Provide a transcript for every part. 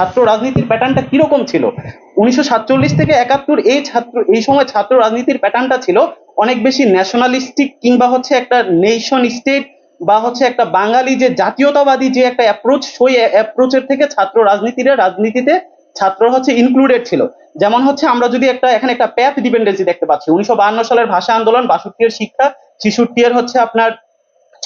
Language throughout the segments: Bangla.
ছাত্র রাজনীতির প্যাটার্নটা কীরকম ছিল? উনিশশো সাতচল্লিশ থেকে একাত্তর এই ছাত্র, এই সময় ছাত্র রাজনীতির প্যাটার্নটা ছিল অনেক বেশি ন্যাশনালিস্টিক কিংবা হচ্ছে একটা নেশন স্টেট বা হচ্ছে একটা বাঙালি যে জাতীয়তাবাদী যে একটা অ্যাপ্রোচ সেই অ্যাপ্রোচের থেকে ছাত্র রাজনীতির রাজনীতিতে ছাত্র হচ্ছে ইনক্লুডেড ছিল। যেমন হচ্ছে আমরা যদি একটা, এখানে একটা প্যাথ ডিপেন্ডেন্সি দেখতে পাচ্ছি। উনিশশো সালের ভাষা আন্দোলন বাষট্টি এর শিক্ষা ছিষট্টি এর হচ্ছে আপনার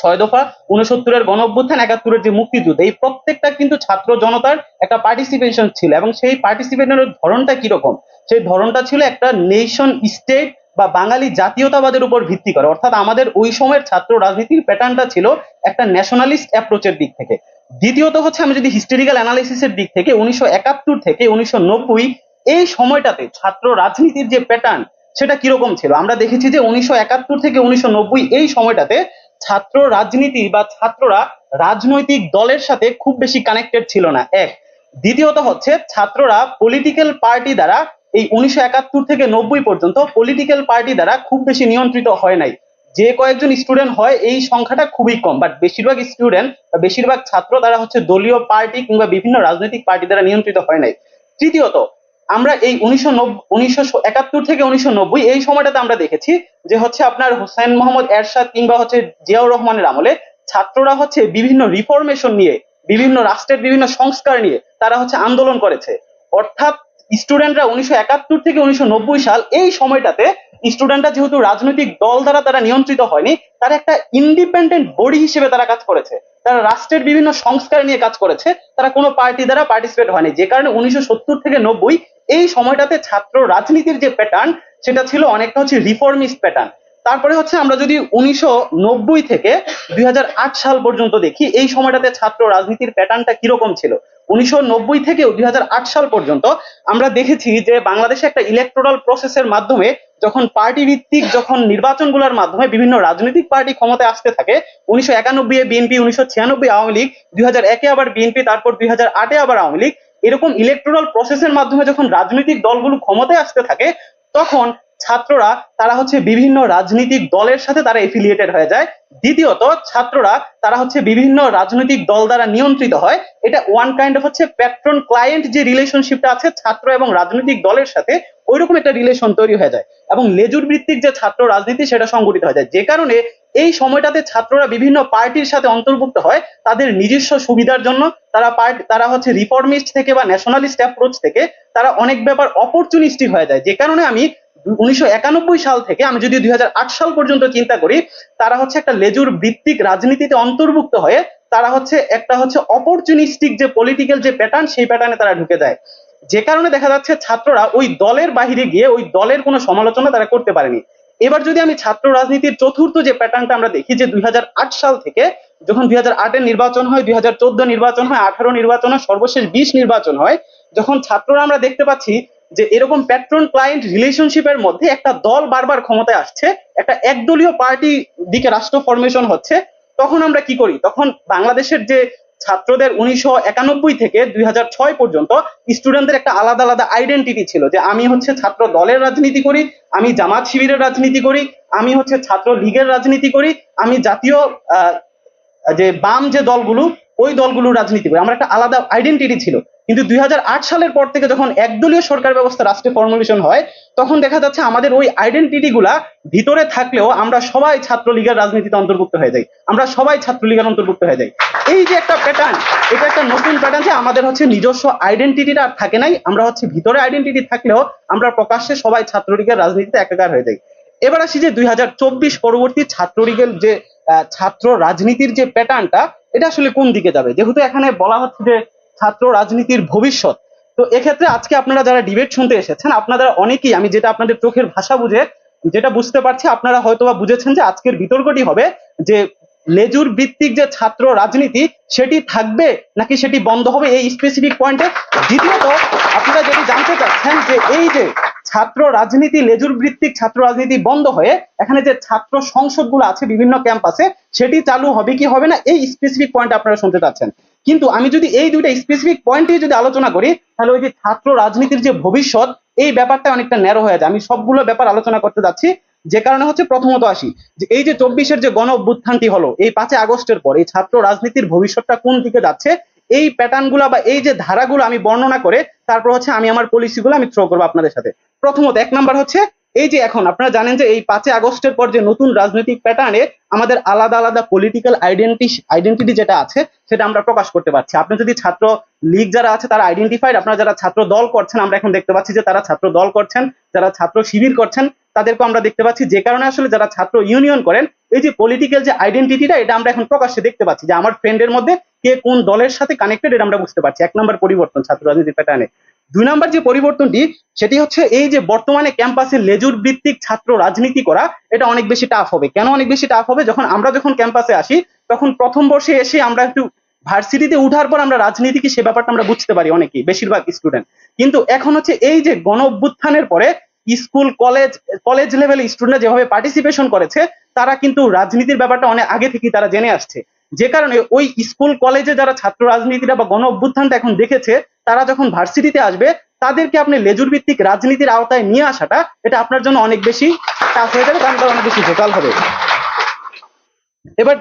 ছয় দফা উনসত্তরের গণ অভ্যুত্থান একাত্তরের যে মুক্তিযুদ্ধ, এই প্রত্যেকটা কিন্তু ছাত্র জনতার একটা পার্টিসিপেশন ছিল এবং সেই পার্টিসিপেশনের ধরনটা কীরকম? সেই ধরনটা ছিল একটা নেশন স্টেট বা বাঙালি জাতীয়তাবাদের উপর ভিত্তি করে। অর্থাৎ আমাদের ওই সময়ের ছাত্র রাজনীতির প্যাটার্নটা ছিল একটা ন্যাশনালিস্ট অ্যাপ্রোচের দিক থেকে। দ্বিতীয়ত হচ্ছে আমি যদি হিস্টোরিক্যাল অ্যানালাইসিসের দিক থেকে উনিশশো একাত্তর থেকে উনিশশো নব্বই এই সময়টাতে ছাত্র রাজনীতির যে প্যাটার্ন সেটা কীরকম ছিল? আমরা দেখেছি যে উনিশশো একাত্তর থেকে উনিশশো নব্বই এই সময়টাতে ছাত্র রাজনীতি বা ছাত্ররা রাজনৈতিক দলের সাথে খুব বেশি কানেক্টেড ছিল না। এক, দ্বিতীয়ত হচ্ছে ছাত্ররা পলিটিক্যাল পার্টি দ্বারা এই উনিশশো একাত্তর থেকে নব্বই পর্যন্ত পলিটিক্যাল পার্টি দ্বারা খুব বেশি নিয়ন্ত্রিত হয় নাই। যে কয়েকজন স্টুডেন্ট হয়, এই সংখ্যাটা খুবই কম। বাট বেশিরভাগ স্টুডেন্ট বা বেশিরভাগ ছাত্র তারা হচ্ছে দলীয় পার্টি কিংবা বিভিন্ন রাজনৈতিক পার্টি দ্বারা নিয়ন্ত্রিত হয় নাই। তৃতীয়ত আমরা এই উনিশশো একাত্তর থেকে উনিশশো নব্বই এই সময়টাতে আমরা দেখেছি যে হচ্ছে আপনার হোসেন মোহাম্মদ এরশাদ কিংবা হচ্ছে জিয়াউর রহমানের আমলে ছাত্ররা হচ্ছে বিভিন্ন রিফরমেশন নিয়ে, বিভিন্ন রাষ্ট্রের বিভিন্ন সংস্কার নিয়ে তারা হচ্ছে আন্দোলন করেছে। অর্থাৎ স্টুডেন্টরা উনিশশো একাত্তর থেকে উনিশশো নব্বই সাল এই সময়টাতে স্টুডেন্টরা যেহেতু রাজনৈতিক দল দ্বারা তারা নিয়ন্ত্রিত হয়নি, তারা একটা ইন্ডিপেন্ডেন্ট বডি হিসেবে তারা কাজ করেছে। তারা রাষ্ট্রের বিভিন্ন সংস্কার নিয়ে কাজ করেছে, তারা কোনো পার্টি দ্বারা পার্টিসিপেট হয়নি। যে কারণে উনিশশো সত্তর থেকে নব্বই এই সময়টাতে ছাত্র রাজনীতির যে প্যাটার্ন সেটা ছিল অনেকটা হচ্ছে রিফর্মিস্ট প্যাটার্ন তারপরে হচ্ছে আমরা যদি উনিশশো নব্বই থেকে দুই হাজার আট সাল পর্যন্ত দেখি, এই সময়টাতে ছাত্র রাজনীতির প্যাটার্নটা কীরকম ছিল? উনিশশো নব্বই থেকে দুই হাজার আট সাল পর্যন্ত আমরা দেখেছি যে বাংলাদেশে একটা ইলেকট্রাল প্রসেসের মাধ্যমে যখন পার্টি ভিত্তিক যখন নির্বাচনগুলার মাধ্যমে বিভিন্ন রাজনৈতিক পার্টি ক্ষমতায় আসতে থাকে, উনিশশো একানব্বই এ বিএনপি, উনিশশো ছিয়ানব্বই আওয়ামী লীগ, দুই হাজার একে আবার বিএনপি, তারপর দুই হাজার আটে আবার আওয়ামী লীগ, এরকম ইলেকট্রাল প্রসেসের মাধ্যমে যখন রাজনৈতিক দলগুলো ক্ষমতায় আসতে থাকে, তখন ছাত্ররা, তারা হচ্ছে বিভিন্ন রাজনৈতিক দলের সাথে তারা এফিলিয়েটেড হয়ে যায়। দ্বিতীয়ত, ছাত্ররা, তারা হচ্ছে বিভিন্ন রাজনৈতিক দল দ্বারা নিয়ন্ত্রিত হয়। এটা ওয়ান কাইন্ড অফ হচ্ছে প্যাট্রন ক্লায়েন্ট যে রিলেশনশিপটা আছে ছাত্র এবং রাজনৈতিক দলের সাথে, ওইরকম একটা রিলেশন তৈরি হয়ে যায়। এবং লেজুর ভিত্তিক যে ছাত্র রাজনীতি, সেটা সংগঠিত হয়ে যায়। যে কারণে এই সময়টাতে ছাত্ররা বিভিন্ন পার্টির সাথে অন্তর্ভুক্ত হয় তাদের নিজস্ব সুবিধার জন্য। তারা পার্ট, তারা হচ্ছে রিফর্মিস্ট থেকে বা ন্যাশনালিস্ট অ্যাপ্রোচ থেকে তারা অনেক ব্যাপার অপরচুনিস্টিক হয়ে যায়। যে কারণে আমি উনিশশো একানব্বই সাল থেকে আমি যদি দুই হাজার আট সাল পর্যন্ত চিন্তা করি, তারা হচ্ছে একটা লেজুর ভিত্তিক রাজনীতিতে অন্তর্ভুক্ত হয়ে, তারা হচ্ছে একটা হচ্ছে অপরচুনিস্টিক যে পলিটিক্যাল যে প্যাটার্ন সেই প্যাটার্নে তারা ঢুকে যায়। যে কারণে দেখা যাচ্ছে ছাত্ররা ওই দলের বাহিরে গিয়ে ওই দলের কোনো সমালোচনা তারা করতে পারেনি। এবার যদি আমি ছাত্র রাজনীতির চতুর্থ যে প্যাটার্নটা আমরা দেখি, যে দুই হাজার আট সাল থেকে যখন দুই হাজার নির্বাচন হয়, দুই হাজার চোদ্দ নির্বাচন হয়, আঠারো নির্বাচন হয়, সর্বশেষ বিশ নির্বাচন হয়, যখন ছাত্ররা আমরা দেখতে পাচ্ছি যে এরকম প্যাট্রন ক্লায়েন্ট রিলেশনশিপের মধ্যে একটা দল বারবার ক্ষমতায় আসছে, একটা একদলীয় পার্টি দিকে রাষ্ট্র ফরমেশন হচ্ছে, তখন আমরা কি করি? তখন বাংলাদেশের যে ছাত্রদের উনিশশো একানব্বই থেকে দুই হাজার ছয় পর্যন্ত স্টুডেন্টদের একটা আলাদা আলাদা আইডেন্টিটি ছিল যে আমি হচ্ছে ছাত্র দলের রাজনীতি করি, আমি জামাত শিবিরের রাজনীতি করি, আমি হচ্ছে ছাত্র লীগের রাজনীতি করি, আমি জাতীয় যে বাম যে দলগুলো, ওই দলগুলোর রাজনীতি করি। আমার একটা আলাদা আইডেন্টিটি ছিল। কিন্তু দুই হাজার আট সালের পর থেকে যখন একদলীয় সরকার ব্যবস্থা রাষ্ট্রে ফর্মুলেশন হয়, তখন দেখা যাচ্ছে আমাদের ওই আইডেন্টিটি গুলা ভিতরে থাকলেও আমরা সবাই ছাত্রলীগের রাজনীতিতে অন্তর্ভুক্ত হয়ে যাই। আমরা সবাই ছাত্রলীগের অন্তর্ভুক্ত হয়ে যাই। এই যে একটা প্যাটার্ন এটা একটা নতুন প্যাটার্ন যে আমাদের হচ্ছে নিজস্ব আইডেন্টিটিটা আর থাকে নাই, আমরা হচ্ছে ভিতরে আইডেন্টিটি থাকলেও আমরা প্রকাশ্যে সবাই ছাত্রলীগের রাজনীতিতে একাকার হয়ে যাই। এবার আসি যে দুই হাজার চব্বিশ পরবর্তী ছাত্রলীগের যে ছাত্র রাজনীতির যে প্যাটার্নটা এটা আসলে কোন দিকে যাবে? যেহেতু এখানে বলা হচ্ছে যে ছাত্র রাজনীতির ভবিষ্যৎ। তো এক্ষেত্রে আজকে আপনারা যারা ডিবেট শুনতে এসেছেন আপনারা অনেকেই, আমি যেটা আপনাদের চোখের ভাষা বুঝে যেটা বুঝতে পারছি, আপনারা হয়তোবা বুঝেছেন যে আজকের বিতর্কটি হবে যে লেজুর ভিত্তিক যে ছাত্র রাজনীতি, সেটি থাকবে নাকি সেটি বন্ধ হবে এই স্পেসিফিক পয়েন্টে দ্বিতীয়ত, আপনারা যদি জানতে চাচ্ছেন যে এই যে ছাত্র রাজনীতি, লেজুর ভিত্তিক ছাত্র রাজনীতি বন্ধ হয়ে এখানে যে ছাত্র সংসদগুলো আছে বিভিন্ন ক্যাম্পাসে সেটি চালু হবে কি হবে না? এই স্পেসিফিক পয়েন্ট আপনারা শুনতে চাচ্ছেন। কিন্তু আমি যদি এই দুইটা স্পেসিফিক পয়েন্টে যদি আলোচনা করি, তাহলে ওই যে ছাত্র রাজনীতির যে ভবিষ্যৎ, এই ব্যাপারটা অনেকটা ন্যারো হয়ে যায়। আমি সবগুলো ব্যাপার আলোচনা করতে যাচ্ছি। যে কারণে হচ্ছে প্রথমত আসি, যে এই যে চব্বিশের যে গণ অভ্যুত্থানটি হলো, এই পাঁচই আগস্টের পর এই ছাত্র রাজনীতির ভবিষ্যৎটা কোন দিকে যাচ্ছে, এই প্যাটার্নগুলা বা এই যে ধারাগুলো আমি বর্ণনা করে, তারপর হচ্ছে আমি আমার পলিসিগুলো আমি থ্রো করব আপনাদের সাথে। প্রথমত এক নাম্বার হচ্ছে এই যে এখন আপনারা জানেন যে এই পাঁচই আগস্টের পর যে নতুন রাজনৈতিক প্যাটার্নে আমাদের আলাদা আলাদা পলিটিক্যাল আইডেন্টি আইডেন্টিটি যেটা আছে, সেটা আমরা প্রকাশ করতে পারছি। আপনি যদি ছাত্র লীগ যারা আছে, তারা আইডেন্টিফাইড আপনারা যারা ছাত্র দল করছেন, আমরা এখন দেখতে পাচ্ছি যে তারা ছাত্র দল করছেন, যারা ছাত্র শিবির করছেন তাদেরকে আমরা দেখতে পাচ্ছি। যে কারণে আসলে যারা ছাত্র ইউনিয়ন করেন, এই যে পলিটিক্যাল যে আইডেন্টিটিটা এটা আমরা এখন প্রকাশ্যে দেখতে পাচ্ছি যে আমার ফ্রেন্ডের মধ্যে কে কোন দলের সাথে কানেক্টেড এটা আমরা বুঝতে পারছি। এক নম্বর পরিবর্তন ছাত্র রাজনীতির প্যাটার্নে দুই নাম্বার যে পরিবর্তনটি, সেটি হচ্ছে এই যে বর্তমানে ক্যাম্পাসে লেজুর ভিত্তিক ছাত্র রাজনীতি করা, এটা অনেক বেশি টাফ হবে। কেন অনেক বেশি টাফ হবে? যখন আমরা যখন ক্যাম্পাসে আসি, তখন প্রথম বর্ষে এসে আমরা একটু ভার্সিটিতে উঠার পর আমরা রাজনীতি কি সে ব্যাপারটা আমরা বুঝতে পারি অনেকেই, বেশিরভাগ স্টুডেন্ট কিন্তু এখন হচ্ছে এই যে গণ অভ্যুত্থানের পরে স্কুল, কলেজ কলেজ লেভেলে স্টুডেন্টরা যেভাবে পার্টিসিপেশন করেছে, তারা কিন্তু রাজনীতির ব্যাপারটা অনেক আগে থেকেই তারা জেনে আসছে। যে কারণে ওই স্কুল, কলেজে যারা ছাত্র রাজনীতিটা বা গণ অভ্যুত্থানটা এখন দেখেছে, তারা যখন ভার্সিটিতে আসবে, তাদেরকে আপনি লেজুর ভিত্তিক রাজনীতির আওতায় নিয়ে আসাটা, এটা আপনার জন্য অনেক বেশি টাফ হয়ে যাবে, কারণ অনেক বেশি ভোকাল হবে। এবার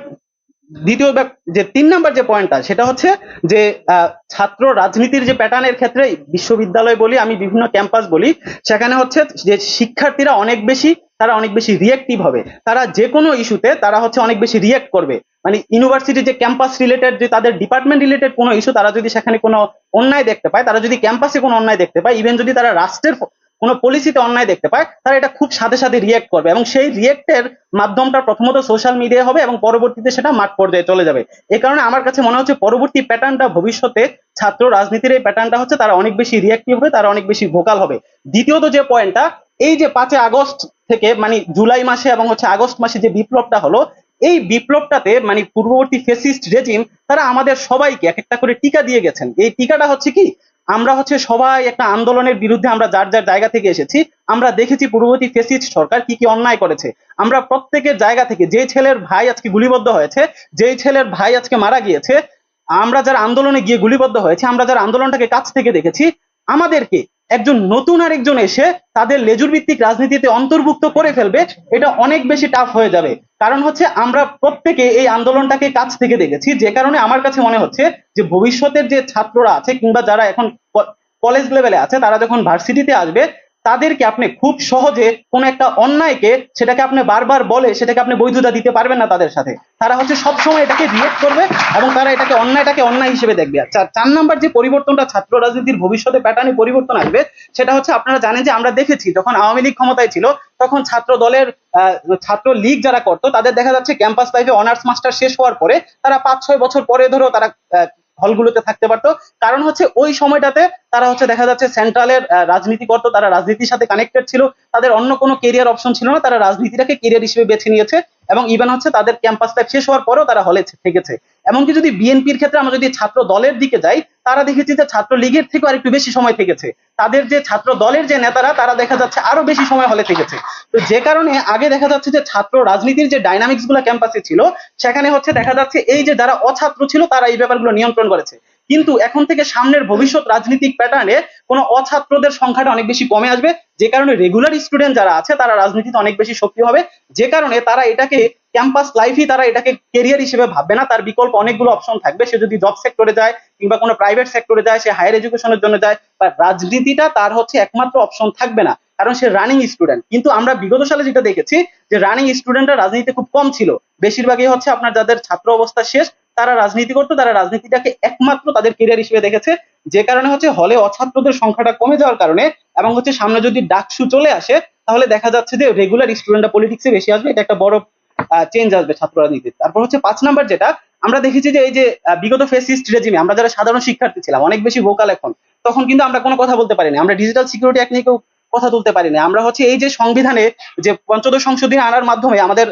দ্বিতীয় যে তিন নাম্বার যে পয়েন্টটা সেটা হচ্ছে যে ছাত্র রাজনীতির যে প্যাটার্নের ক্ষেত্রে বিশ্ববিদ্যালয় বলি, আমি বিভিন্ন ক্যাম্পাস বলি, সেখানে হচ্ছে যে শিক্ষার্থীরা অনেক বেশি, তারা অনেক বেশি রিয়েক্টিভ হবে। তারা যে কোনো ইস্যুতে তারা হচ্ছে অনেক বেশি রিয়েক্ট করবে। মানে ইউনিভার্সিটি যে ক্যাম্পাস রিলেটেড যে তাদের ডিপার্টমেন্ট রিলেটেড কোনো ইস্যু তারা যদি সেখানে কোনো অন্যায় দেখতে পায়, তারা যদি ক্যাম্পাসে কোনো অন্যায় দেখতে পায় ইভেন যদি তারা রাষ্ট্রের কোনো পলিসিতে অন্যায় দেখতে পায়, তারা এটা খুব সাথে সাথে রিয়েক্ট করবে এবং সেই রিয়েক্টের মাধ্যমটা প্রথমত সোশ্যাল মিডিয়া হবে এবং পরবর্তীতে সেটা মাঠ পর্যায়ে চলে যাবে। এ কারণে আমার কাছে মনে হচ্ছে পরবর্তী প্যাটার্নটা ভবিষ্যতে ছাত্র রাজনীতির এই প্যাটার্নটা হচ্ছে তারা অনেক বেশি রিয়েক্টিভ হবে, তারা অনেক বেশি ভোকাল হবে। দ্বিতীয়ত যে পয়েন্টটা এই যে পাঁচে আগস্ট থেকে মানে জুলাই মাসে এবং হচ্ছে আগস্ট মাসে যে বিপ্লবটা হলো, এই বিপ্লবটাতে মানে পূর্ববর্তী ফেসিস্ট রেজিম তারা আমাদের সবাইকে এক একটা করে টিকা দিয়ে গেছেন। এই টিকাটা হচ্ছে কি? আমরা হচ্ছে সবাই একটা আন্দোলনের বিরুদ্ধে আমরা যার যার জায়গা থেকে এসেছি, আমরা দেখেছি পূর্ববর্তী ফেসিস্ট সরকার কি কি অন্যায় করেছে। আমরা প্রত্যেকের জায়গা থেকে যে ছেলের ভাই আজকে গুলিবদ্ধ হয়েছে, যেই ছেলের ভাই আজকে মারা গিয়েছে, আমরা যারা আন্দোলনে গিয়ে গুলিবদ্ধ হয়েছে, আমরা যারা আন্দোলনটাকে কাছ থেকে দেখেছি, আমাদেরকে একজন নতুন আরেকজন এসে তাদের লেজুর ভিত্তিক রাজনীতিতে অন্তর্ভুক্ত করে ফেলবে, এটা অনেক বেশি টাফ হয়ে যাবে। কারণ হচ্ছে আমরা প্রত্যেকে এই আন্দোলনটাকে কাছ থেকে দেখেছি, যে কারণে আমার কাছে মনে হচ্ছে যে ভবিষ্যতের যে ছাত্ররা আছে কিংবা যারা এখন কলেজ লেভেলে আছে, তারা যখন ভার্সিটিতে আসবে তাদেরকে আপনি খুব সহজে কোনো একটা অন্যায়কে সেটাকে আপনি বারবার বলে সেটাকে আপনি বৈধতা দিতে পারবেন না তাদের সাথে। তারা হচ্ছে সবসময় এটাকে রিয়েক্ট করবে এবং তারা এটাকে অন্যায়টাকে অন্যায় হিসেবে দেখবে। আর চার নাম্বার যে পরিবর্তনটা ছাত্র রাজনীতির ভবিষ্যতে প্যাটার্নে পরিবর্তন আসবে, সেটা হচ্ছে আপনারা জানেন যে আমরা দেখেছি যখন আওয়ামী লীগ ক্ষমতায় ছিল, তখন ছাত্র দলের ছাত্র লীগ যারা করতো, তাদের দেখা যাচ্ছে ক্যাম্পাস লাইফে অনার্স মাস্টার শেষ হওয়ার পরে তারা পাঁচ ছয় বছর পরে ধরো তারা হলগুলোতে থাকতে পারতো। কারণ হচ্ছে ওই সময়টাতে তারা হচ্ছে দেখা যাচ্ছে সেন্ট্রালের রাজনীতি করতো তারা রাজনীতির সাথে কানেক্টেড ছিল। তাদের অন্য কোনো কেরিয়ার অপশন ছিল না। তারা রাজনীতিটাকে কেরিয়ার হিসেবে বেছে নিয়েছে। এবং ইভেন হচ্ছে তাদের ক্যাম্পাস লাইফ শেষ হওয়ার পরেও তারা হলে থেকেছে। এমনকি যদি বিএনপির ক্ষেত্রে আমরা যদি ছাত্র দলের দিকে যাই, তারা দেখেছি যে ছাত্র লীগের থেকেও আরেকটু বেশি সময় থেকেছে। তাদের যে ছাত্র দলের যে নেতারা, তারা দেখা যাচ্ছে আরও বেশি সময় হলে থেকেছে। তো যে কারণে আগে দেখা যাচ্ছে যে ছাত্র রাজনীতির যে ডাইনামিক্সগুলো ক্যাম্পাসে ছিল, সেখানে হচ্ছে দেখা যাচ্ছে এই যে যারা অছাত্র ছিল, তারা এই ব্যাপারগুলো নিয়ন্ত্রণ করেছে। কিন্তু এখন থেকে সামনের ভবিষ্যৎ রাজনৈতিক প্যাটার্নে কোনো অছাত্রদের সংখ্যাটা অনেক বেশি কমে আসবে। যে কারণে রেগুলার স্টুডেন্ট যারা আছে, তারা রাজনীতিতে অনেক বেশি সক্রিয় হবে। যে কারণে তারা এটাকে ক্যাম্পাস লাইফই তারা এটাকে কেরিয়ার হিসেবে ভাববে না। তার বিকল্প অনেকগুলো অপশন থাকবে। সে যদি জব সেক্টরে যায় কিংবা কোনো প্রাইভেট সেক্টরে যায়, সে হায়ার এডুকেশনের জন্য যায় বা রাজনীতিটা তার হচ্ছে একমাত্র অপশন থাকবে না। কারণ সে রানিং স্টুডেন্ট কিন্তু আমরা বিগত সালে যেটা দেখেছি যে রানিং স্টুডেন্টরা রাজনীতিতে খুব কম ছিল। বেশিরভাগই হচ্ছে আপনার যাদের ছাত্র অবস্থা শেষ তারা রাজনীতি করতো, তারা রাজনীতিটাকে একমাত্র তাদের কেরিয়ার হিসেবে দেখেছে। যে কারণে হচ্ছে হলে অছাত্রদের সংখ্যাটা কমে যাওয়ার কারণে এবং হচ্ছে সামনে যদি ডাকসু চলে আসে, তাহলে দেখা যাচ্ছে যে রেগুলার স্টুডেন্টরা পলিটিক্সে বেশি আসবে, এটা একটা বড় চেঞ্জ আসবে ছাত্র রাজনীতিতে। তারপর হচ্ছে পাঁচ নাম্বার যেটা, আমরা দেখেছি যে এই যে বিগত ফেসিস্ট রেজিমে আমরা যারা সাধারণ শিক্ষার্থী ছিলাম, অনেক বেশি ভোকাল এখন, তখন কিন্তু আমরা কোনো কথা বলতে পারিনি। আমরা ডিজিটাল সিকিউরিটি অ্যাক্ট নিয়ে কেউ কথা তুলতে পারি না আমরা হচ্ছে এই যে সংবিধানে যে পঞ্চদশ সংশোধনী আনার মাধ্যমে আমাদের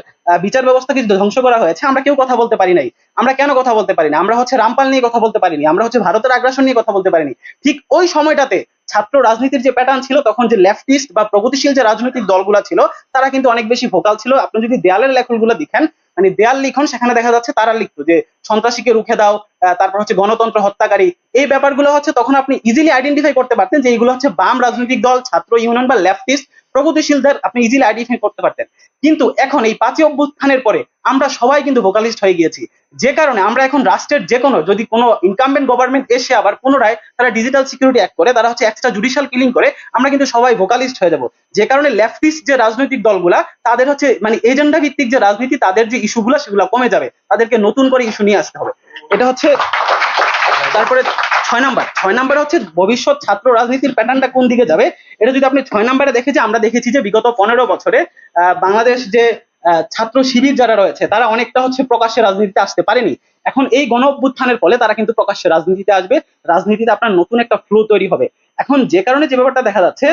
বিচার ব্যবস্থাকে ধ্বংস করা হয়েছে, আমরা কেউ কথা বলতে পারি নাই। আমরা কেন কথা বলতে পারি না আমরা হচ্ছে রামপাল নিয়ে কথা বলতে পারিনি। আমরা হচ্ছে ভারতের আগ্রাসন নিয়ে কথা বলতে পারিনি। ঠিক ওই সময়টাতে ছাত্র রাজনীতির যে প্যাটার্ন ছিল, তখন যে লেফটিস্ট বা প্রগতিশীল যে রাজনৈতিক দলগুলো ছিল, তারা কিন্তু অনেক বেশি ভোকাল ছিল। আপনি যদি দেয়ালের লেখনগুলো দেখেন মানে দেয়াল লিখন, সেখানে দেখা যাচ্ছে তারা লিখতো যে, সন্ত্রাসীকে রুখে দাও তারপর হচ্ছে গণতন্ত্র হত্যাকারী। এই ব্যাপারগুলো হচ্ছে তখন আপনি ইজিলি আইডেন্টিফাই করতে পারতেন যে, এইগুলো হচ্ছে বাম রাজনৈতিক দল, ছাত্র ইউনিয়ন বা লেফটিস্ট প্রগতিশীলদের আপনি ইজিলি আইডেন্টিফাই করতে পারতেন। কিন্তু এখন এই পাঁচই অভ্যুত্থানের পরে আমরা সবাই কিন্তু ভোকালিস্ট হয়ে গিয়েছি। যে কারণে আমরা এখন রাষ্ট্রের যে কোনো যদি কোনো ইনকামবেন্ট গভর্নমেন্ট এসে আবার পুনরায় তারা ডিজিটাল সিকিউরিটি অ্যাক্ট করে, তারা হচ্ছে এক্সট্রা জুডিশিয়াল কিলিং করে, আমরা কিন্তু সবাই ভোকালিস্ট হয়ে যাব। যে কারণে লেফটিস্ট যে রাজনৈতিক দলগুলা, তাদের হচ্ছে মানে এজেন্ডা ভিত্তিক যে রাজনীতি, তাদের যে ইস্যুগুলো সেগুলো কমে যাবে। তাদেরকে নতুন করে ইস্যু নিয়ে আসতে হবে। এটা হচ্ছে তারপরে ছয় নাম্বার, ছয় নাম্বারে হচ্ছে ভবিষ্যৎ ছাত্র রাজনীতির প্যাটার্নটা কোন দিকে যাবে? এটা যদি আপনি ছয় নাম্বারে দেখে যে আমরা দেখেছি যে বিগত পনেরো বছরে বাংলাদেশ যে ছাত্র শিবির যারা রয়েছে, তারা অনেকটা হচ্ছে প্রকাশ্যে রাজনীতিতে আসতে পারেনি। এখন এই গণ অভ্যুত্থানের ফলে তারা কিন্তু প্রকাশ্যে রাজনীতিতে আসবে, রাজনীতিতে আপনার নতুন একটা ফ্লো তৈরি হবে। এখন যে কারণে যে ব্যাপারটা দেখা যাচ্ছে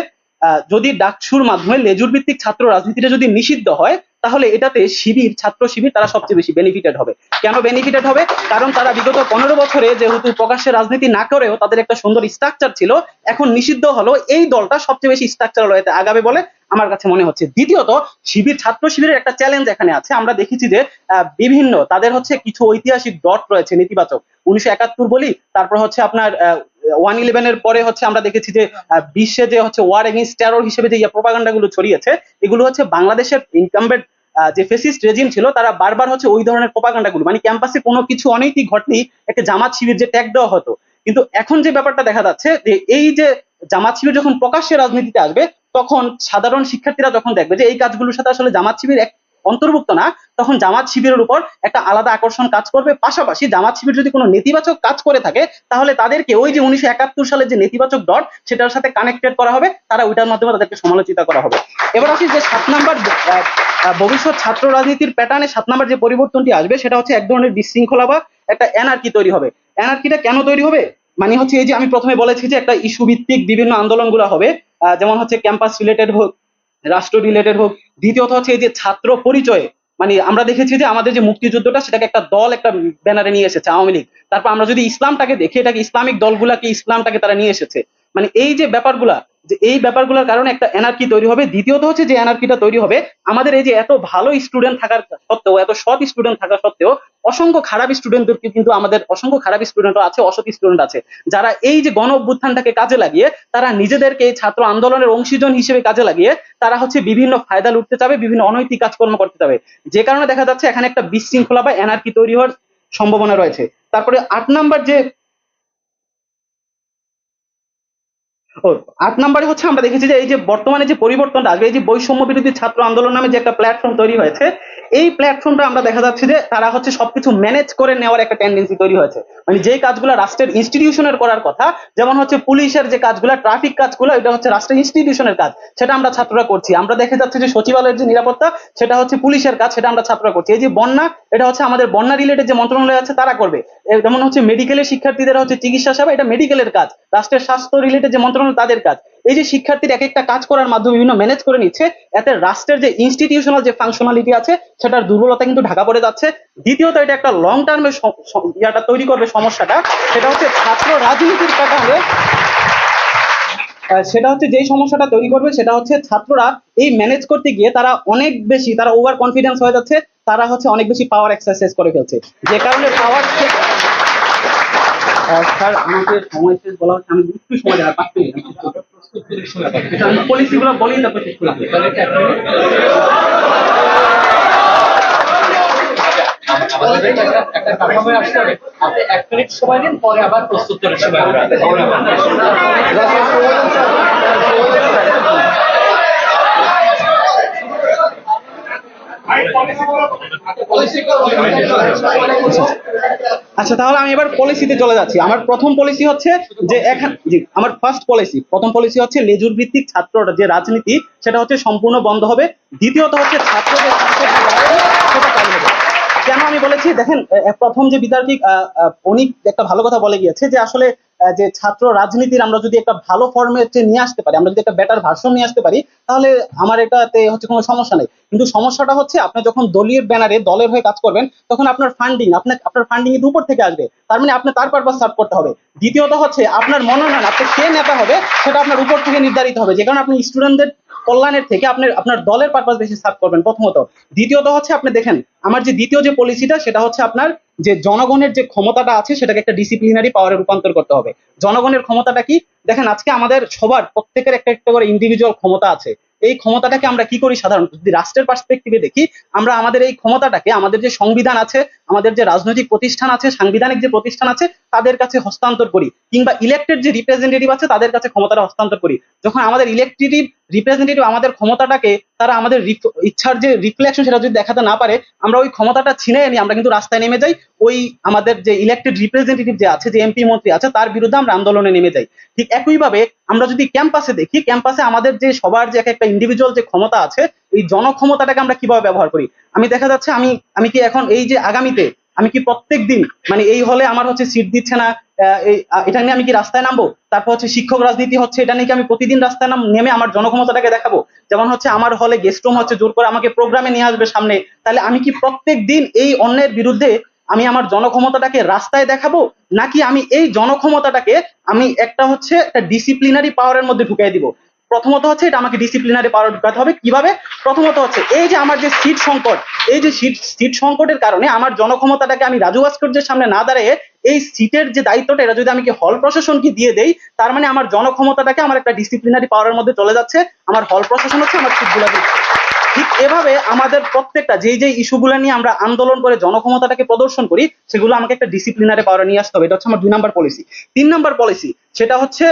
যদি ডাকসুর মাধ্যমে লেজুর ভিত্তিক ছাত্র রাজনীতিটা যদি নিষিদ্ধ হয়, তাহলে এটাতে শিবির, ছাত্র শিবির তারা সবচেয়ে বেশি বেনিফিটেড হবে। কেন বেনিফিটেড হবে? কারণ তারা বিগত পনেরো বছরে যেহেতু প্রকাশ্যে রাজনীতি না করেও তাদের একটা সুন্দর স্ট্রাকচার ছিল, এখন নিষিদ্ধ হলো এই দলটা সবচেয়ে বেশি স্ট্রাকচার হয়ে আগাবে বলে আমার কাছে মনে হচ্ছে। দ্বিতীয়ত, শিবির, ছাত্র শিবিরের একটা চ্যালেঞ্জ এখানে আছে। আমরা দেখেছি যে বিভিন্ন, তাদের হচ্ছে কিছু ঐতিহাসিক ডট রয়েছে নেতিবাচক। উনিশশো একাত্তর বলি, তারপর হচ্ছে আপনার ওয়ান ইলেভেনের পরে হচ্ছে আমরা দেখেছি যে বিশ্বে যে হচ্ছে ওয়ার এগেইনস্ট টেরর হিসেবে যে প্রপাগান্ডা গুলো ছড়িয়েছে, এগুলো হচ্ছে বাংলাদেশের ইনকামবেন্ট যে ফেসিস্ট রেজিম ছিল, তারা বারবার হচ্ছে ওই ধরনের প্রপাগান্ডা গুলো মানে ক্যাম্পাসে কোনো কিছু অনৈতিক ঘটলেই একটা জামাত শিবির যে ট্যাগ দেওয়া হতো। কিন্তু এখন যে ব্যাপারটা দেখা যাচ্ছে, যে এই যে জামাত শিবির যখন প্রকাশ্যে রাজনীতিতে আসবে, তখন সাধারণ শিক্ষার্থীরা যখন দেখবে যে এই কাজগুলোর সাথে আসলে জামাত শিবির এক অন্তর্ভুক্ত না, তখন জামাত শিবিরের উপর একটা আলাদা আকর্ষণ কাজ করবে। পাশাপাশি জামাত শিবির যদি কোনো নেতিবাচক কাজ করে থাকে, তাহলে তাদেরকে ওই যে উনিশশো একাত্তর সালে যে নেতিবাচক ডট, সেটার সাথে কানেক্টেড করা হবে, তারা ওইটার মাধ্যমে তাদেরকে সমালোচিত করা হবে। এবার আসি যে সাত নাম্বার ভবিষ্যৎ ছাত্র রাজনীতির প্যাটার্নে সাত নাম্বার যে পরিবর্তনটি আসবে, সেটা হচ্ছে এক ধরনের বিশৃঙ্খলা বা একটা এনআরকি তৈরি হবে। এনআরকিটা কেন তৈরি হবে? মানে হচ্ছে এই যে আমি প্রথমে বলেছি যে একটা ইস্যু ভিত্তিক বিভিন্ন আন্দোলনগুলো হবে। যেমন হচ্ছে ক্যাম্পাস রিলেটেড হোক রাষ্ট্র রিলেটেড হোক, দ্বিতীয়ত হচ্ছে এই যে ছাত্র পরিচয়ে মানে আমরা দেখেছি যে আমাদের যে মুক্তিযুদ্ধটা সেটাকে একটা দল, একটা ব্যানারে নিয়ে এসেছে, আওয়ামী লীগ। তারপর আমরা যদি ইসলামটাকে দেখি, এটাকে ইসলামিক দলগুলাকে ইসলামটাকে তারা নিয়ে এসেছে। মানে এই যে ব্যাপারগুলা, যে এই ব্যাপারগুলোর কারণে একটা এনআরকি তৈরি হবে। দ্বিতীয়ত হচ্ছে যে এনআরকিটা তৈরি হবে, আমাদের এই যে এত ভালো স্টুডেন্ট থাকার সত্ত্বেও, এত সৎ স্টুডেন্ট থাকা সত্ত্বেও, অসংখ্য খারাপ স্টুডেন্টদেরকে কিন্তু আমাদের, অসংখ্য খারাপ স্টুডেন্টও আছে, অসৎ স্টুডেন্ট আছে। যারা এই যে গণ অভ্যুত্থানটাকে কাজে লাগিয়ে, তারা নিজেদেরকে এই ছাত্র আন্দোলনের অংশীজন হিসেবে কাজে লাগিয়ে, তারা হচ্ছে বিভিন্ন ফায়দা লুটতে চাবে, বিভিন্ন অনৈতিক কাজকর্ম করতে যাবে যে কারণে দেখা যাচ্ছে, এখানে একটা বিশৃঙ্খলা বা এনআরকি তৈরি হওয়ার সম্ভাবনা রয়েছে। তারপরে আট নাম্বার যে আট নম্বরে হচ্ছে আমরা দেখেছি যে এই যে বর্তমানে যে পরিবর্তনটা আসবে এই যে বৈষম্য বিরোধী ছাত্র আন্দোলন নামে যে একটা প্ল্যাটফর্ম তৈরি হয়েছে, এই প্ল্যাটফর্মটা আমরা দেখা যাচ্ছে যে তারা হচ্ছে সবকিছু ম্যানেজ করে নেওয়ার একটা টেন্ডেন্সি তৈরি হয়েছে। মানে যেই কাজগুলো রাষ্ট্রের ইনস্টিটিউশনের করার কথা, যেমন হচ্ছে পুলিশের যে কাজগুলো ট্রাফিক কাজগুলো, এটা হচ্ছে রাষ্ট্রের ইনস্টিটিউশনের কাজ, সেটা আমরা ছাত্ররা করছি। আমরা দেখে যাচ্ছে যে সচিবালয়ের যে নিরাপত্তা, সেটা হচ্ছে পুলিশের কাজ, সেটা আমরা ছাত্ররা করছি। এই যে বন্যা, এটা হচ্ছে আমাদের বন্যা রিলেটেড যে মন্ত্রণালয় আছে, তারা করবে। যেমন হচ্ছে মেডিকেলের শিক্ষার্থীদের হচ্ছে চিকিৎসা সেবা এটা মেডিকেলের কাজ। রাষ্ট্রের স্বাস্থ্য রিলেটেড যে মন্ত্রণালয় তাদের কাজ। এই যে শিক্ষার্থীরা এক একটা কাজ করার মাধ্যমে বিভিন্ন ম্যানেজ করে নিচ্ছে এতে রাষ্ট্রের যে ইনস্টিটিউশনাল যে ফাংশনালিটি আছে সেটার দুর্বলতা কিন্তু ঢাকা পড়ে যাচ্ছে। দ্বিতীয়ত এটা একটা লং টার্মে ইয়াটা তৈরি করবে সমস্যাটা সেটা হচ্ছে ছাত্র রাজনীতির আহ, সেটা হচ্ছে যেই সমস্যাটা তৈরি করবে সেটা হচ্ছে ছাত্ররা এই ম্যানেজ করতে গিয়ে তারা অনেক বেশি তারা ওভার কনফিডেন্স হয়ে যাচ্ছে তারা হচ্ছে অনেক বেশি পাওয়ার এক্সারসাইজ করে ফেলছে। যে কারণে পাওয়ার স্যার আমাকে সময় শেষ বলা হচ্ছে আমি একটু সময় দেওয়ার পাঁচ মিনিট আমি পলিসিগুলো বলি তারপর শেষ করে। আমাদের একটা এক মিনিট সময় দিন পরে আবার প্রস্তুতের সময় আচ্ছা তাহলে আমি এবার পলিসিতে চলে যাচ্ছি। আমার প্রথম পলিসি হচ্ছে যে এখান আমার ফার্স্ট পলিসি প্রথম পলিসি হচ্ছে লেজুর ভিত্তিক ছাত্র যে রাজনীতি সেটা হচ্ছে সম্পূর্ণ বন্ধ হবে। দ্বিতীয়ত হচ্ছে হবে। কেন আমি বলেছি? দেখেন প্রথম যে বিদ্যার্থী আহ, একটা ভালো কথা বলে গিয়েছে যে আসলে যে ছাত্র রাজনীতির আমরা যদি একটা ভালো ফর্মেটে নিয়ে আসতে পারি, আমরা যদি একটা বেটার ভার্সন নিয়ে আসতে পারি, তাহলে আমার এটাতে হচ্ছে কোনো সমস্যা নেই। কিন্তু সমস্যাটা হচ্ছে, আপনি যখন দলীয় ব্যানারে দলের হয়ে কাজ করবেন, তখন আপনার ফান্ডিং আপনার আপনার ফান্ডিং কিন্তু উপর থেকে আসবে। তার মানে আপনি তার পারপাস সার্ভ করতে হবে। দ্বিতীয়ত হচ্ছে, আপনার মনোনয়ন আপনি কে নেতা হবে, সেটা আপনার উপর থেকে নির্ধারিত হবে। যে কারণে আপনি স্টুডেন্টদের কল্যাণের থেকে আপনার আপনার দলের পারপাস বেশি সার্ভ করবেন প্রথমত। দ্বিতীয়ত হচ্ছে, আপনি দেখেন, আমার যে দ্বিতীয় যে পলিসিটা সেটা হচ্ছে আপনার যে জনগণের যে ক্ষমতাটা আছে সেটাকে একটা ডিসিপ্লিনারি পাওয়ারে রূপান্তর করতে হবে। জনগণের ক্ষমতাটা কি? দেখেন আজকে আমাদের সবার প্রত্যেকের একটা একটা করে ইন্ডিভিজুয়াল ক্ষমতা আছে। এই ক্ষমতাটাকে আমরা কি করি সাধারণত যদি রাষ্ট্রের পার্সপেক্টিভে দেখি, আমরা আমাদের এই ক্ষমতাটাকে, আমাদের যে সংবিধান আছে, আমাদের যে রাজনৈতিক প্রতিষ্ঠান আছে, সাংবিধানিক যে প্রতিষ্ঠান আছে, তাদের কাছে হস্তান্তর করি। কিংবা ইলেক্টেড যে রিপ্রেজেন্টেটিভ আছে, তাদের কাছে ক্ষমতাটা হস্তান্তর করি। যখন আমাদের ইলেকটেটিভ রিপ্রেজেন্টেটিভ আমাদের ক্ষমতাটাকে, তারা আমাদের ইচ্ছার যে রিফ্লেকশন সেটা যদি দেখাতে না পারে, আমরা ওই ক্ষমতাটা ছিনে নিয়ে আমরা কিন্তু রাস্তায় নেমে যাই। ওই আমাদের যে ইলেক্টেড রিপ্রেজেন্টেটিভ যে আছে, যে এমপি মন্ত্রী আছে, তার বিরুদ্ধে আমরা আন্দোলনে নেমে যাই। ঠিক একইভাবে আমরা যদি ক্যাম্পাসে দেখি ক্যাম্পাসে আমাদের যে সবার যে এক একটা ইন্ডিভিজুয়াল যে ক্ষমতা আছে, এই জনক্ষমতাটাকে আমরা কীভাবে ব্যবহার করি? আমি দেখা যাচ্ছে আমি আমি কি এখন এই যে আগামীতে আমি কি প্রত্যেক দিন মানে এই হলে আমার হচ্ছে সিট দিচ্ছে না এটা নিয়ে আমি কি রাস্তায় নামবো? তারপর হচ্ছে শিক্ষক রাজনীতি হচ্ছে, এটা নিয়ে কি আমি প্রতিদিন রাস্তায় নাম, নেমে আমার জনক্ষমতাটাকে দেখাবো? যেমন হচ্ছে আমার হলে গেস্ট রুম হচ্ছে, জোর করে আমাকে প্রোগ্রামে নিয়ে আসবে সামনে, তাহলে আমি কি প্রত্যেক দিন এই অন্যের বিরুদ্ধে আমি আমার জনক্ষমতাটাকে রাস্তায় দেখাবো, নাকি আমি এই জনক্ষমতাটাকে আমি একটা হচ্ছে একটা ডিসিপ্লিনারি পাওয়ারের মধ্যে ঢুকিয়ে দিব? প্রথমত হচ্ছে এটা আমাকে ডিসিপ্লিনারি পাওয়ার ঢুকাতে হবে। কীভাবে? প্রথমত হচ্ছে এই যে আমার যে সিট সংকট, এই যে সিট সিট সংকটের কারণে আমার জনক্ষমতাটাকে আমি রাজু ভাস্কর্যের সামনে না দাঁড়িয়ে এই সিটের যে দায়িত্বটা, এটা যদি আমি কি হল প্রশাসনকে দিয়ে দেই, তার মানে আমার জনক্ষমতাটাকে আমার একটা ডিসিপ্লিনারি পাওয়ারের মধ্যে চলে যাচ্ছে। আমার হল প্রশাসন হচ্ছে আমার সিটগুলো দিচ্ছে। ঠিক এভাবে আমাদের প্রত্যেকটা যেই যেই ইস্যুগুলো নিয়ে আমরা আন্দোলন করে জনক্ষমতাটাকে প্রদর্শন করি সেগুলো আমাকে একটা ডিসিপ্লিনারি পাওয়ারে নিয়ে আসতে হবে। এটা হচ্ছে আমার দুই নাম্বার পলিসি তিন নাম্বার পলিসি সেটা হচ্ছে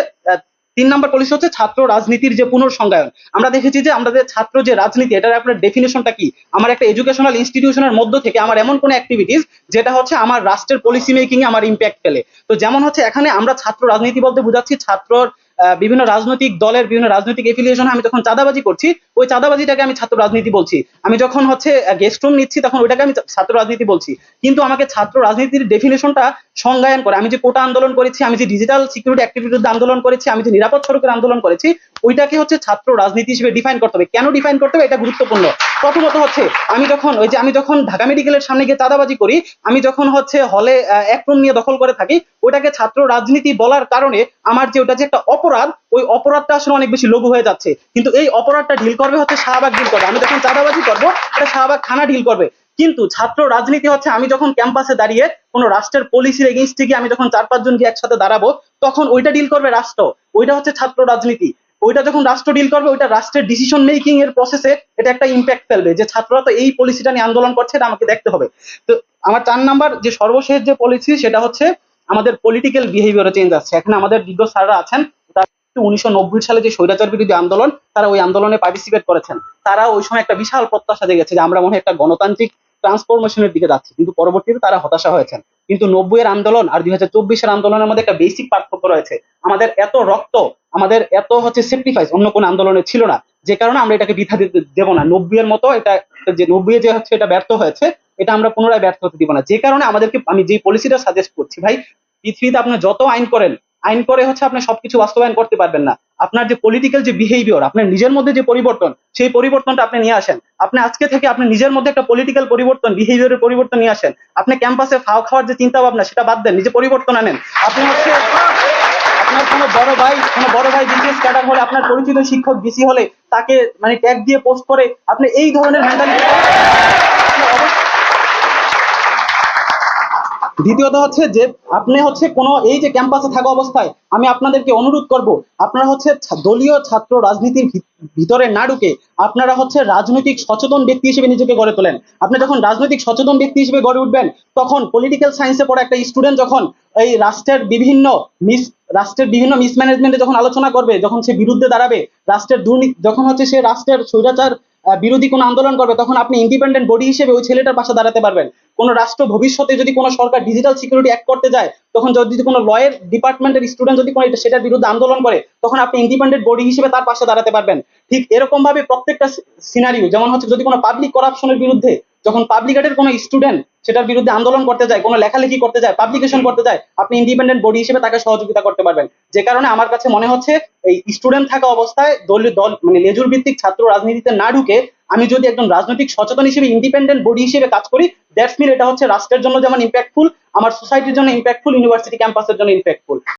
তিন নাম্বার পলিসি হচ্ছে ছাত্র রাজনীতির যে পুনর্সংজ্ঞায়ন আমরা দেখেছি যে আমাদের ছাত্র যে রাজনীতি এটার আপনার ডেফিনেশনটা কি? আমার একটা এডুকেশনাল ইনস্টিটিউশনের মধ্য থেকে আমার এমন কোনো অ্যাক্টিভিটিস যেটা হচ্ছে আমার রাষ্ট্রের পলিসি মেকিং এ আমার ইম্প্যাক্ট ফেলে। তো যেমন হচ্ছে এখানে আমরা ছাত্র রাজনীতি বলতে বোঝাচ্ছি ছাত্রর আহ, বিভিন্ন রাজনৈতিক দলের বিভিন্ন রাজনৈতিক এফিলিয়েশন আমি যখন চাঁদাবাজি করছি। ওই চাঁদাবাজিটাকে আমি ছাত্র রাজনীতি বলছি। আমি যখন হচ্ছে গেস্ট রুম নিচ্ছি, তখন ওইটাকে আমি ছাত্র রাজনীতি বলছি। কিন্তু আমাকে ছাত্র রাজনীতির ডেফিনেশনটা সংজ্ঞায়ন করে। আমি যে কোটা আন্দোলন করেছি, আমি যে ডিজিটাল সিকিউরিটি অ্যাক্টিভিটির আন্দোলন করেছি, আমি যে নিরাপদ সড়কের আন্দোলন করেছি, ওইটাকে হচ্ছে ছাত্র রাজনীতি হিসেবে ডিফাইন করতে হবে। কেন ডিফাইন করতে হবে? এটা গুরুত্বপূর্ণ। প্রথমত হচ্ছে, আমি যখন ওই যে, আমি যখন ঢাকা মেডিকেলের সামনে গিয়ে চাঁদাবাজি করি, আমি যখন হচ্ছে হলে এক রুম নিয়ে দখল করে থাকি ওটাকে ছাত্র রাজনীতি বলার কারণে আমার যে ওটা যে একটা অপরাধ, ওই অপরাধটা আসলে অনেক বেশি লঘু হয়ে যাচ্ছে। কিন্তু এই অপরাধটা ডিল করবে হচ্ছে শাহবাগ ডিল করবে। আমি যখন চাঁদাবাজি করব এটা শাহবাগ থানা ডিল করবে। কিন্তু ছাত্র রাজনীতি হচ্ছে, আমি যখন ক্যাম্পাসে দাঁড়িয়ে কোনো রাষ্ট্রের পলিসির এগেনস্টে গিয়ে আমি যখন চার পাঁচজন গিয়ে একসাথে দাঁড়াবো, তখন ওইটা ডিল করবে রাষ্ট্র। ওইটা হচ্ছে ছাত্র রাজনীতি। ওইটা যখন রাষ্ট্র ডিল করবে, ওইটা রাষ্ট্রের ডিসিশন মেকিং এর প্রসেসে এটা একটা ইম্প্যাক্ট ফেলবে যে ছাত্ররা তো এই পলিসিটা নিয়ে আন্দোলন করছে, এটা আমাকে দেখতে হবে। তো আমার চার নাম্বার যে সর্বশেষ যে পলিসি সেটা হচ্ছে আমাদের পলিটিক্যাল বিহেভিয়ারে চেঞ্জ আসছে। এখানে আমাদের বিজ্ঞ স্যাররা আছেন উনিশশো নব্বই সালে যে স্বৈরাচার বিরোধী আন্দোলন, তারা ওই আন্দোলনে পার্টিসিপেট করেছেন। তারা ওই সময় একটা বিশাল প্রত্যাশা জেগেছে যে আমরা মনে হয় একটা গণতান্ত্রিক ট্রান্সফরমেশনের দিকে যাচ্ছি। কিন্তু পরবর্তীতে তারা হতাশা হয়েছেন। কিন্তু নব্বই এর আন্দোলন আর দুই হাজার চব্বিশের আন্দোলনের মধ্যে একটা বেসিক পার্থক্য রয়েছে। আমাদের এত রক্ত, আমাদের এত হচ্ছে সেক্রিফাইস অন্য কোন আন্দোলনে ছিল না। যে কারণে আমরা এটাকে বৃথা দিতে দেবো না। নব্বই এর মতো এটা, যে নব্বই যে হচ্ছে এটা ব্যর্থ হয়েছে, এটা আমরা পুনরায় ব্যর্থ হতে দিব না। যে কারণে আমাদেরকে আমি যে পলিসিটা সাজেস্ট করছি, ভাই, পৃথিবীতে আপনি যত আইন করেন আইন করে হচ্ছে আপনি সবকিছু বাস্তবায়ন করতে পারবেন না। আপনার যে পলিটিক্যাল যে বিহেভিয়ার আপনার নিজের মধ্যে যে পরিবর্তন, সেই পরিবর্তনটা আপনি নিয়ে আসেন। আপনি আজকে থেকে আপনি নিজের মধ্যে একটা পলিটিক্যাল পরিবর্তন বিহেভিয়ারের পরিবর্তন নিয়ে আসেন। আপনি ক্যাম্পাসে ফাও খাওয়ার যে চিন্তা ভাবনা সেটা বাদ দেন, নিজে পরিবর্তন আনেন। আপনি হচ্ছে আপনার কোনো বড় ভাই, কোনো বড় ভাই বিসিএস ক্যাডার হলে, আপনার পরিচিত শিক্ষক বিসি হলে, তাকে মানে ট্যাগ দিয়ে পোস্ট করে, আপনি এই ধরনের মেন্টালিটি দ্বিতীয়ত হচ্ছে যে আপনি হচ্ছে কোনো এই যে ক্যাম্পাসে থাকা অবস্থায় আমি আপনাদেরকে অনুরোধ করব, আপনারা হচ্ছে দলীয় ছাত্র রাজনীতির ভিতরে না ঢুকে আপনারা হচ্ছে রাজনৈতিক সচেতন ব্যক্তি হিসেবে নিজেকে গড়ে তোলেন। আপনি যখন রাজনৈতিক সচেতন ব্যক্তি হিসেবে গড়ে উঠবেন, তখন পলিটিক্যাল সায়েন্সে পড়া একটা স্টুডেন্ট যখন এই রাষ্ট্রের বিভিন্ন মিস রাষ্ট্রের বিভিন্ন মিসম্যানেজমেন্টে যখন আলোচনা করবে, যখন সে বিরুদ্ধে দাঁড়াবে, রাষ্ট্রের দুর্নীতি, যখন হচ্ছে সে রাষ্ট্রের স্বৈরাচার বিরোধী কোনো আন্দোলন করবে, তখন আপনি ইন্ডিপেন্ডেন্ট বডি হিসেবে ওই ছেলেটার পাশে দাঁড়াতে পারবেন। কোন রাষ্ট্র ভবিষ্যতে যদি কোনো সরকার ডিজিটাল সিকিউরিটি অ্যাক্ট করতে যায়, তখন যদি কোনো লয়ের ডিপার্টমেন্টের স্টুডেন্ট যদি কোনো সেটার বিরুদ্ধে আন্দোলন করে, তখন আপনি ইন্ডিপেন্ডেন্ট বডি হিসেবে তার পাশে দাঁড়াতে পারবেন। ঠিক এরকম ভাবে প্রত্যেকটা সিনারিও যেমন হচ্ছে যদি কোনো পাবলিক করাপশনের বিরুদ্ধে যখন পাবলিকেটের কোনো স্টুডেন্ট সেটার বিরুদ্ধে আন্দোলন করতে যায়, কোনো লেখালেখি করতে যায় পাবলিকেশন করতে যায়, আপনি ইন্ডিপেন্ডেন্ট বডি হিসেবে তাকে সহযোগিতা করতে পারবেন। যে কারণে আমার কাছে মনে হচ্ছে এই স্টুডেন্ট থাকা অবস্থায় দলীয় দল মানে লেজুর ভিত্তিক ছাত্র রাজনীতিতে না ঢুকে আমি যদি একজন রাজনৈতিক সচেতন হিসেবে ইন্ডিপেন্ডেন্ট বডি হিসেবে কাজ করি দ্যাটস মিন এটা হচ্ছে রাষ্ট্রের জন্য যেমন ইম্প্যাক্টফুল আমার সোসাইটির জন্য ইম্প্যাক্টফুল ইউনিভার্সিটি ক্যাম্পাসের জন্য ইম্প্যাক্টফুল